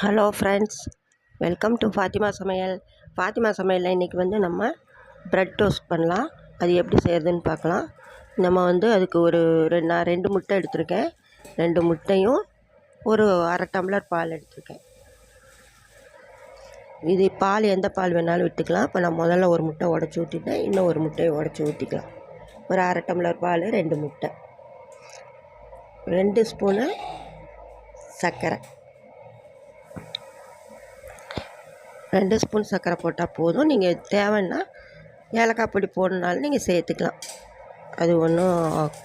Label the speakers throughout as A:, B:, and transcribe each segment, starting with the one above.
A: Hello friends welcome to Fatima சமையல். ஃபாத்திமா சமையலில் இன்றைக்கி வந்து நம்ம ப்ரெட் டோஸ்ட் பண்ணலாம். அது எப்படி செய்கிறதுன்னு பார்க்கலாம். நம்ம வந்து அதுக்கு ஒரு ரெண்டு நான் ரெண்டு முட்டை எடுத்திருக்கேன். ரெண்டு முட்டையும் ஒரு அரை டம்ளர் பால் எடுத்திருக்கேன். இது பால் எந்த பால் வேணாலும் விட்டுக்கலாம். இப்போ நான் முதல்ல ஒரு முட்டை உடச்சி ஊற்றிட்டேன் இன்னும் ஒரு முட்டையை உடச்சி ஊற்றிக்கலாம் ஒரு அரை டம்ளர் பால் ரெண்டு முட்டை. ரெண்டு ஸ்பூனு சர்க்கரை. ரெண்டு ஸ்பூன் சர்க்கரை போட்டால் போதும். நீங்கள் தேவைன்னா ஏலக்காய் பொடி போடணுனாலும் நீங்கள் சேர்த்துக்கலாம். அது ஒன்றும்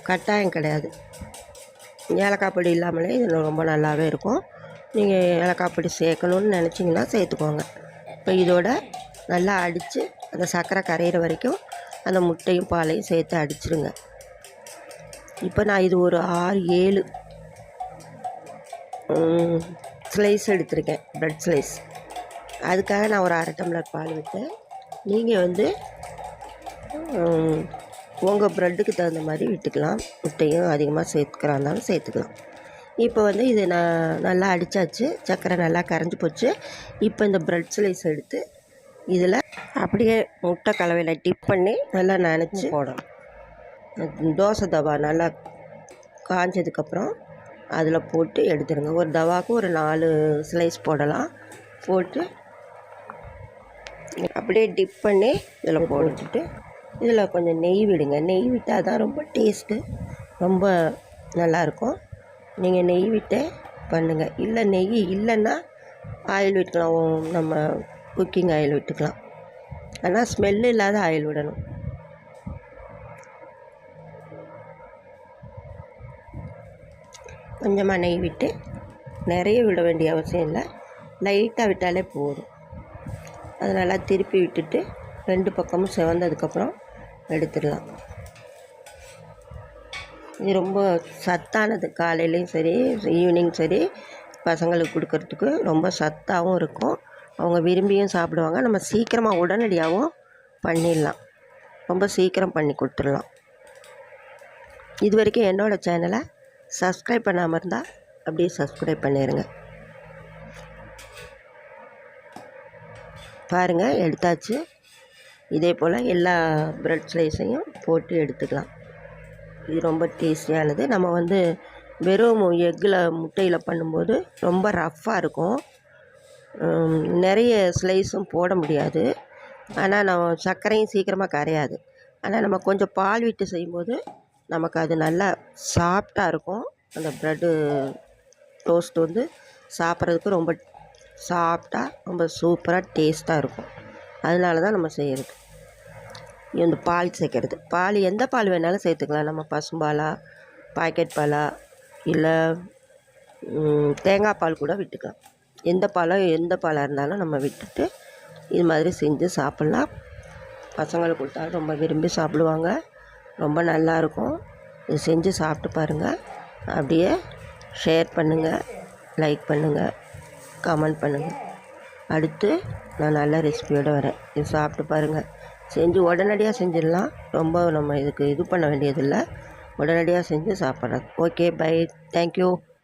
A: கட்டாயம் கிடையாது. ஏலக்காய் பொடி இல்லாமலே இது ரொம்ப நல்லாவே இருக்கும். நீங்கள் ஏலக்காய் பொடி சேர்க்கணுன்னு நினச்சிங்கன்னா சேர்த்துக்கோங்க. இப்போ இதோட நல்லா அடித்து அந்த சர்க்கரை கரையிற வரைக்கும் அந்த முட்டையும் பாலையும் சேர்த்து அடிச்சிடுங்க இப்போ நான் இது ஒரு ஆறு ஏழு ஸ்லைஸ் எடுத்திருக்கேன். ப்ரெட் ஸ்லைஸ் அதுக்காக நான் ஒரு அரை டம்ளர் பால் விட்டேன். நீங்கள் வந்து உங்கள் ப்ரெட்டுக்கு தகுந்த மாதிரி விட்டுக்கலாம். முட்டையும் அதிகமாக சேர்த்துக்கிறா இருந்தாலும் சேர்த்துக்கலாம். இப்போ வந்து இதை நான் நல்லா அடித்தாச்சு சர்க்கரை நல்லா கரைஞ்சி போச்சு. இப்போ இந்த ப்ரெட் ஸ்லைஸ் எடுத்து இதில் அப்படியே முட்டை கலவையில் டிப் பண்ணி நல்லா நினச்சி போடணும். தோசை தவா நல்லா காஞ்சதுக்கப்புறம் அதில் போட்டு எடுத்துருங்க. ஒரு தவாவுக்கு ஒரு நாலு ஸ்லைஸ் போடலாம். போட்டு அப்படியே டிப் பண்ணி இதில் போட்டுட்டு இதில் கொஞ்சம் நெய் விடுங்க. நெய் விட்டால் தான் ரொம்ப டேஸ்ட்டு ரொம்ப நல்லாயிருக்கும். நீங்கள் நெய் விட்டு பண்ணுங்கள் இல்லை நெய் இல்லைன்னா ஆயில் விட்டுக்கலாம். நம்ம குக்கிங் ஆயில் விட்டுக்கலாம். ஆனால் ஸ்மெல்லு இல்லாத ஆயில் விடணும். கொஞ்சமாக நெய் விட்டு நிறைய விட வேண்டிய அவசியம் இல்லை. லைட்டாக விட்டாலே போதும். அதை நல்லா திருப்பி விட்டுட்டு ரெண்டு பக்கமும் செவந்ததுக்கப்புறம் எடுத்துடலாம். இது ரொம்ப சத்தானது. காலையிலையும் சரி ஈவினிங் சரி பசங்களுக்கு கொடுக்கறதுக்கு ரொம்ப சத்தாகவும் இருக்கும். அவங்க விரும்பியும் சாப்பிடுவாங்க. நம்ம சீக்கிரமாக உடனடியாகவும் பண்ணிடலாம். ரொம்ப சீக்கிரம் பண்ணி கொடுத்துடலாம். இது வரைக்கும் என்னோடய சேனலை சப்ஸ்கிரைப் பண்ணாமல் இருந்தால் அப்படியே சப்ஸ்கிரைப் பண்ணிடுங்க பாருங்கள் எடுத்தாச்சு. இதே போல் எல்லா ப்ரெட் ஸ்லைஸையும் போட்டு எடுத்துக்கலாம். இது ரொம்ப டேஸ்டியானது நம்ம வந்து வெறும் எக்கில் முட்டையில் பண்ணும்போது ரொம்ப ரஃப்பாக இருக்கும். நிறைய ஸ்லைஸும் போட முடியாது. ஆனால் நம்ம சர்க்கரையும் சீக்கிரமாக கரையாது. ஆனால் நம்ம கொஞ்சம் பால் விட்டு செய்யும்போது நமக்கு அது நல்லா சாஃப்டாக இருக்கும். அந்த ப்ரெட்டு டோஸ்ட் வந்து சாப்பிட்றதுக்கு ரொம்ப சாப்பிட்டா ரொம்ப சூப்பராக டேஸ்ட்டாக இருக்கும். அதனால தான் நம்ம செய்கிறது இந்த பால் சேர்க்கறது. பால் எந்த பால் வேணாலும் சேர்த்துக்கலாம். நம்ம பசும்பாலா பாக்கெட் பாலா இல்லை தேங்காய் பால் கூட விட்டுக்கலாம். எந்த பாலோ எந்த பாலாக இருந்தாலும் நம்ம விட்டுட்டு இது மாதிரி செஞ்சு சாப்பிட்லாம். பசங்களுக்கு கொடுத்தா ரொம்ப விரும்பி சாப்பிடுவாங்க. ரொம்ப நல்லாயிருக்கும் இது செஞ்சு சாப்பிட்டு பாருங்கள் அப்படியே ஷேர் பண்ணுங்கள் லைக் பண்ணுங்கள் கமெண்ட் பண்ணுங்கள் அடுத்து நான் நல்ல ரெசிபியோடு வரேன். இது சாப்பிட்டு பாருங்கள் செஞ்சு உடனடியாக செஞ்சிடலாம். ரொம்ப நம்ம இதுக்கு இது பண்ண வேண்டியதில்லை. உடனடியாக செஞ்சு சாப்பிட்றது. Okay bye thank you